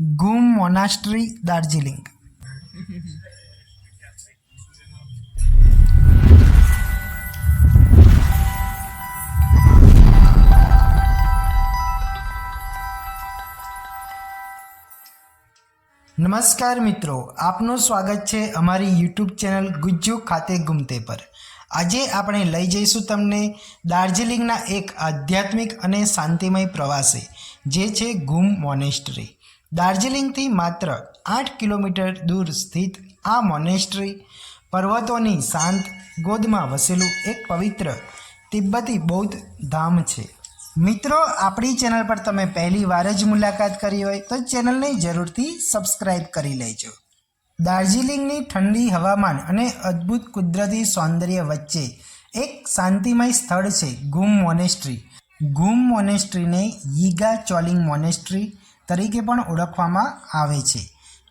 ગુમ મોનાસ્ટ્રી, દાર્જિલિંગ. નમસ્કાર મિત્રો, આપનું સ્વાગત છે અમારી યુટ્યુબ ચેનલ ગુજ્જુ ખાતે ગુમતે પર. આજે આપણે લઈ જઈશું તમને દાર્જિલિંગના એક આધ્યાત્મિક અને શાંતિમય પ્રવાસે, જે છે ગુમ મોનેસ્ટ્રી. દાર્જિલિંગથી માત્ર આઠ કિલોમીટર દૂર સ્થિત આ મોનેસ્ટ્રી પર્વતોની શાંત ગોદમાં વસેલું એક પવિત્ર તિબ્બતી બૌદ્ધ ધામ છે. મિત્રો, આપણી ચેનલ પર તમે પહેલી વાર જ મુલાકાત કરી હોય તો ચેનલને જરૂરથી સબસ્ક્રાઇબ કરી લેજો. દાર્જિલિંગની ઠંડી હવામાન અને અદ્ભુત કુદરતી સૌંદર્ય વચ્ચે એક શાંતિમય સ્થળ છે ગુમ મોનેસ્ટ્રી. ગુમ મોનેસ્ટ્રીને યીગા ચોલિંગ મોનેસ્ટ્રી તરીકે પણ ઓળખવામાં આવે છે,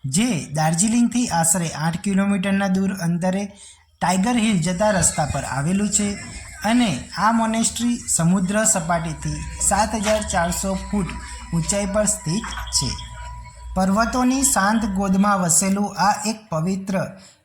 જે દાર્જિલિંગથી આશરે આઠ કિલોમીટરના દૂર અંતરે ટાઈગર હિલ જતા રસ્તા પર આવેલું છે અને આ મોનેસ્ટ્રી સમુદ્ર સપાટીથી સાત હજાર ચારસો ફૂટ ઊંચાઈ પર સ્થિત છે. પર્વતોની શાંત ગોદમાં વસેલું આ એક પવિત્ર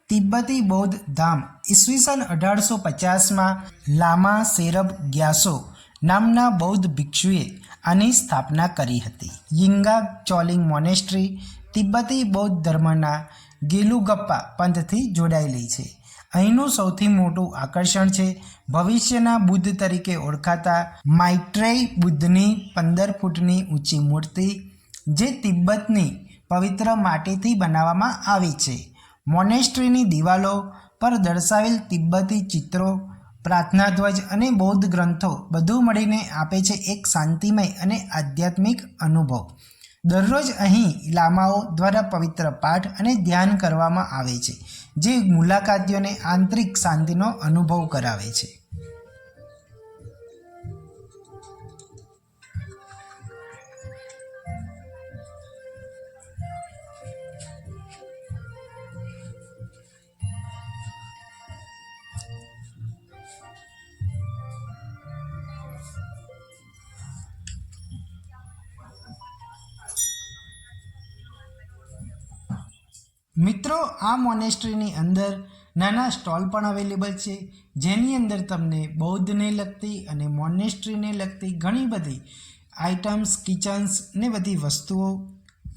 તિબ્બતી બૌદ્ધ ધામ ઈસવીસન અઢારસો પચાસમાં લામા સેરબ ગ્યાસો નામના બૌદ્ધ ભિક્ષુએ આની સ્થાપના કરી હતી. યિંગા ચોલિંગ મોનેસ્ટ્રી તિબ્બતી બૌદ્ધ ધર્મના ગેલુગપ્પા પંથથી જોડાયેલી છે. અહીંનું સૌથી મોટું આકર્ષણ છે ભવિષ્યના બુદ્ધ તરીકે ઓળખાતા માઇટ્રેય બુદ્ધની પંદર ફૂટની ઊંચી મૂર્તિ, જે તિબ્બતની પવિત્ર માટીથી બનાવવામાં આવી છે. મોનેસ્ટ્રીની દિવાલો પર દર્શાવેલ તિબ્બતી ચિત્રો પ્રાર્થના ધ્વજ અને બૌદ્ધ ગ્રંથો બધું મળીને આપે છે એક શાંતિમય અને આધ્યાત્મિક અનુભવ. દરરોજ અહીં લામાઓ દ્વારા પવિત્ર પાઠ અને ધ્યાન કરવામાં આવે છે, જે મુલાકાતીઓને આંતરિક શાંતિનો અનુભવ કરાવે છે. મિત્રો, આ મોનેસ્ટ્રીની અંદર નાના સ્ટોલ પણ અવેલેબલ છે, જેની અંદર તમને બૌદ્ધને લગતી અને મોનેસ્ટ્રીને લગતી ઘણી બધી આઇટમ્સ કિચન્સ ને બધી વસ્તુઓ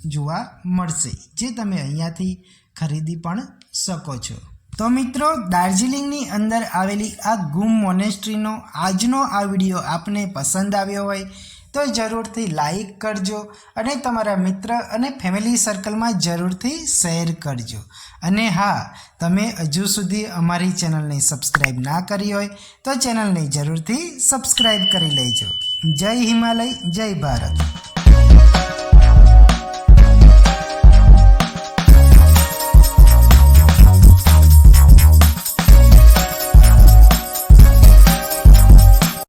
જોવા મળશે, જે તમે અહીંયાથી ખરીદી પણ શકો છો. તો મિત્રો, દાર્જિલિંગની અંદર આવેલી આ ગુમ મોનેસ્ટ્રીનો આજનો આ વીડિયો આપને પસંદ આવ્યો હોય તો જરૂરથી લાઈક કરજો અને તમારા મિત્ર અને ફેમિલી સર્કલમાં જરૂરથી શેર કરજો. અને હા, તમે હજુ સુધી અમારી ચેનલને સબસ્ક્રાઈબ ના કરી હોય, તો ચેનલને જરૂરથી સબસ્ક્રાઈબ કરી લેજો. જય હિમાલય, જય ભારત.